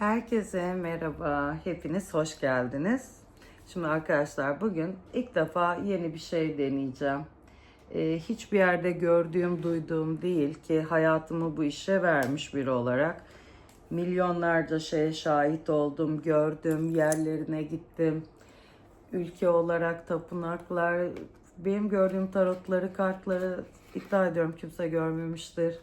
Herkese merhaba, hepiniz hoş geldiniz. Şimdi arkadaşlar bugün ilk defa yeni bir şey deneyeceğim. Ee, hiçbir yerde gördüğüm, duyduğum değil ki hayatımı bu işe vermiş biri olarak. Milyonlarca şeye şahit oldum, gördüm, yerlerine gittim. Ülke olarak tapınaklar, benim gördüğüm tarotları, kartları iddia ediyorum kimse görmemiştir.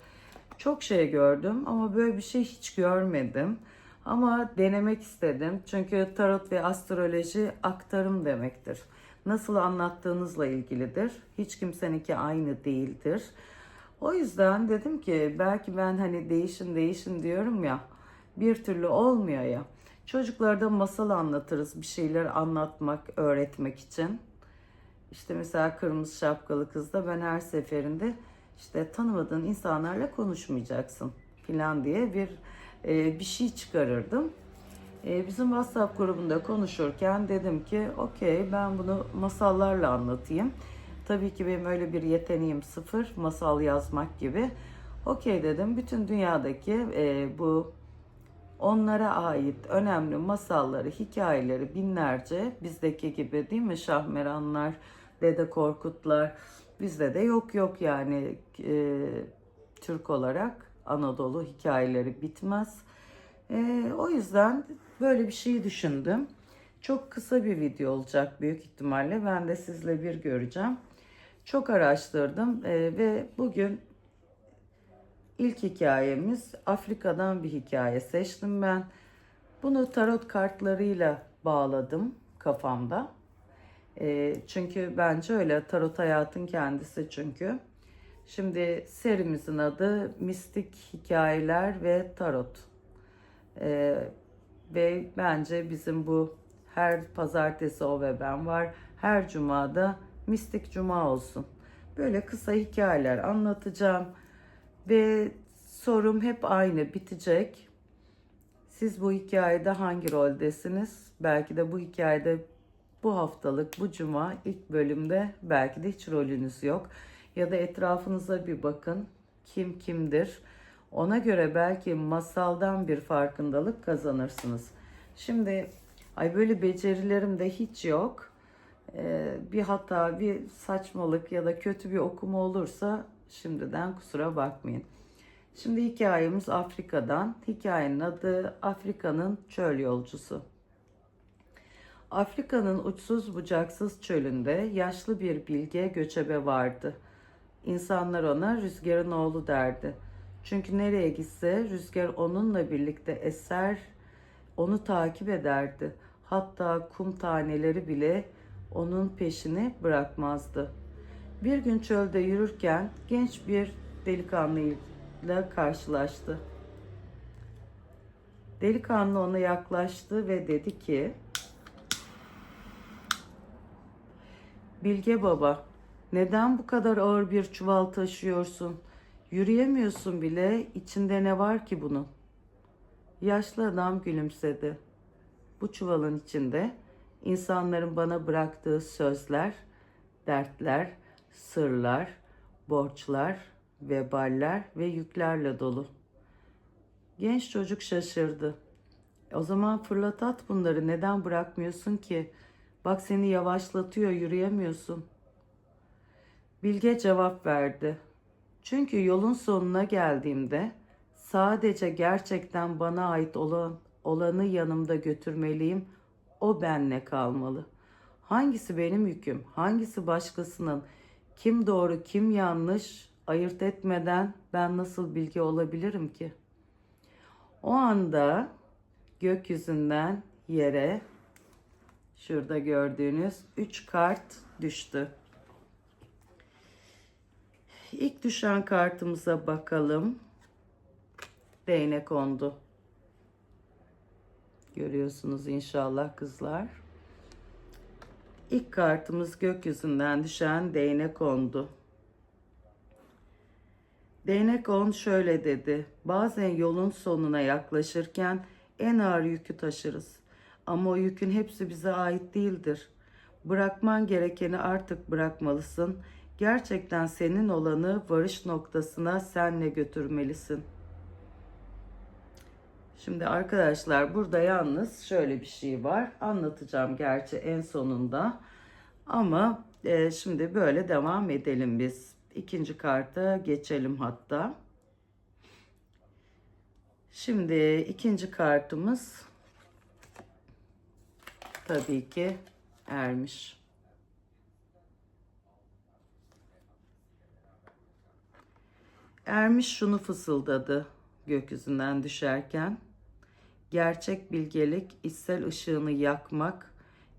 Çok şey gördüm ama böyle bir şey hiç görmedim. Ama denemek istedim. Çünkü tarot ve astroloji aktarım demektir. Nasıl anlattığınızla ilgilidir. Hiç kimseninki aynı değildir. O yüzden dedim ki belki ben hani değişin değişin diyorum ya bir türlü olmuyor ya. Çocuklara da masal anlatırız bir şeyler anlatmak, öğretmek için. İşte mesela kırmızı şapkalı kızda ben her seferinde işte tanımadığın insanlarla konuşmayacaksın filan diye bir e, bir şey çıkarırdım. E, bizim WhatsApp grubunda konuşurken dedim ki okey ben bunu masallarla anlatayım. Tabii ki benim öyle bir yeteneğim sıfır masal yazmak gibi. Okey dedim bütün dünyadaki e, bu onlara ait önemli masalları, hikayeleri binlerce bizdeki gibi değil mi Şahmeranlar, Dede Korkutlar bizde de yok yok yani e, Türk olarak Anadolu hikayeleri bitmez. E, o yüzden böyle bir şey düşündüm. Çok kısa bir video olacak büyük ihtimalle. Ben de sizle bir göreceğim. Çok araştırdım e, ve bugün ilk hikayemiz Afrika'dan bir hikaye seçtim ben. Bunu tarot kartlarıyla bağladım kafamda. E, çünkü bence öyle tarot hayatın kendisi çünkü. Şimdi serimizin adı Mistik Hikayeler ve Tarot. Ee, ve bence bizim bu her pazartesi o ve ben var. Her cumada Mistik Cuma olsun. Böyle kısa hikayeler anlatacağım. Ve sorum hep aynı bitecek. Siz bu hikayede hangi roldesiniz? Belki de bu hikayede bu haftalık bu cuma ilk bölümde belki de hiç rolünüz yok ya da etrafınıza bir bakın. Kim kimdir? Ona göre belki masaldan bir farkındalık kazanırsınız. Şimdi ay böyle becerilerim de hiç yok. Ee, bir hata, bir saçmalık ya da kötü bir okuma olursa şimdiden kusura bakmayın. Şimdi hikayemiz Afrika'dan. Hikayenin adı Afrika'nın çöl yolcusu. Afrika'nın uçsuz bucaksız çölünde yaşlı bir bilge göçebe vardı. İnsanlar ona rüzgarın oğlu derdi. Çünkü nereye gitse rüzgar onunla birlikte eser, onu takip ederdi. Hatta kum taneleri bile onun peşini bırakmazdı. Bir gün çölde yürürken genç bir delikanlıyla karşılaştı. Delikanlı ona yaklaştı ve dedi ki: Bilge baba, neden bu kadar ağır bir çuval taşıyorsun? Yürüyemiyorsun bile. İçinde ne var ki bunun? Yaşlı adam gülümsedi. Bu çuvalın içinde insanların bana bıraktığı sözler, dertler, sırlar, borçlar, veballer ve yüklerle dolu. Genç çocuk şaşırdı. O zaman fırlat at bunları neden bırakmıyorsun ki? Bak seni yavaşlatıyor yürüyemiyorsun.'' Bilge cevap verdi. Çünkü yolun sonuna geldiğimde sadece gerçekten bana ait olan olanı yanımda götürmeliyim. O benle kalmalı. Hangisi benim yüküm, hangisi başkasının, kim doğru, kim yanlış ayırt etmeden ben nasıl bilgi olabilirim ki? O anda gökyüzünden yere şurada gördüğünüz üç kart düştü. İlk düşen kartımıza bakalım. Değnek kondu. Görüyorsunuz inşallah kızlar. İlk kartımız gökyüzünden düşen değnek kondu. Değnek on şöyle dedi. Bazen yolun sonuna yaklaşırken en ağır yükü taşırız. Ama o yükün hepsi bize ait değildir. Bırakman gerekeni artık bırakmalısın Gerçekten senin olanı varış noktasına senle götürmelisin. Şimdi arkadaşlar burada yalnız şöyle bir şey var. Anlatacağım gerçi en sonunda. Ama e, şimdi böyle devam edelim biz. İkinci karta geçelim hatta. Şimdi ikinci kartımız tabii ki ermiş. Ermiş şunu fısıldadı gökyüzünden düşerken. Gerçek bilgelik içsel ışığını yakmak,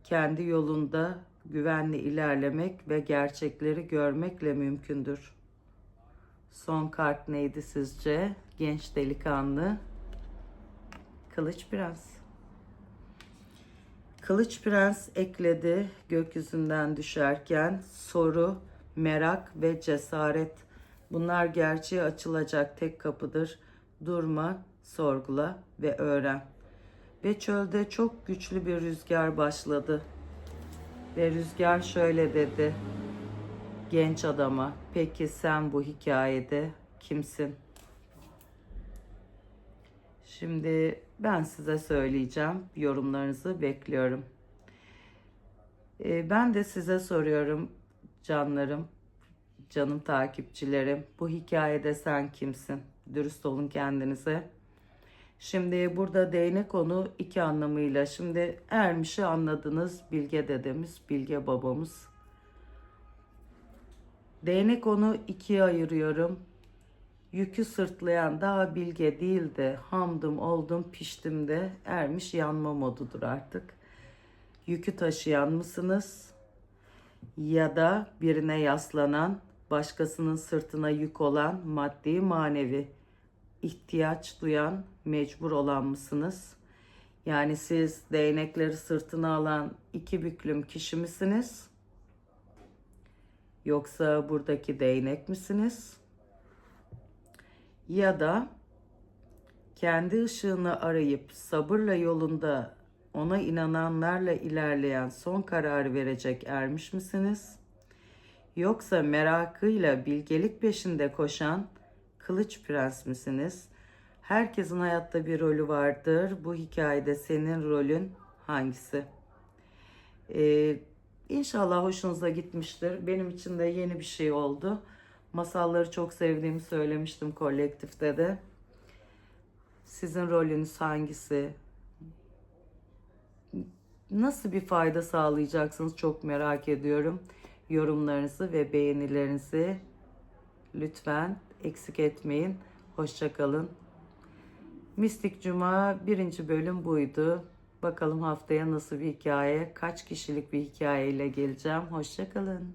kendi yolunda güvenli ilerlemek ve gerçekleri görmekle mümkündür. Son kart neydi sizce? Genç delikanlı. Kılıç Prens. Kılıç Prens ekledi gökyüzünden düşerken soru, merak ve cesaret. Bunlar gerçeğe açılacak tek kapıdır. Durma, sorgula ve öğren. Ve çölde çok güçlü bir rüzgar başladı. Ve rüzgar şöyle dedi. Genç adama, peki sen bu hikayede kimsin? Şimdi ben size söyleyeceğim. Yorumlarınızı bekliyorum. Ee, ben de size soruyorum canlarım, canım takipçilerim. Bu hikayede sen kimsin? Dürüst olun kendinize. Şimdi burada değnek konu iki anlamıyla. Şimdi ermişi anladınız. Bilge dedemiz, bilge babamız. Değnek onu ikiye ayırıyorum. Yükü sırtlayan daha bilge değil de hamdım oldum piştim de ermiş yanma modudur artık. Yükü taşıyan mısınız? Ya da birine yaslanan, başkasının sırtına yük olan maddi manevi ihtiyaç duyan, mecbur olan mısınız? Yani siz değnekleri sırtına alan iki büklüm kişi misiniz? Yoksa buradaki değnek misiniz? Ya da kendi ışığını arayıp sabırla yolunda ona inananlarla ilerleyen son kararı verecek ermiş misiniz? Yoksa merakıyla bilgelik peşinde koşan kılıç prens misiniz? Herkesin hayatta bir rolü vardır. Bu hikayede senin rolün hangisi? Ee, inşallah hoşunuza gitmiştir. Benim için de yeni bir şey oldu. Masalları çok sevdiğimi söylemiştim kolektifte de. Sizin rolünüz hangisi? Nasıl bir fayda sağlayacaksınız çok merak ediyorum. Yorumlarınızı ve beğenilerinizi lütfen eksik etmeyin. Hoşçakalın. Mistik Cuma birinci bölüm buydu. Bakalım haftaya nasıl bir hikaye, kaç kişilik bir hikayeyle geleceğim. Hoşçakalın.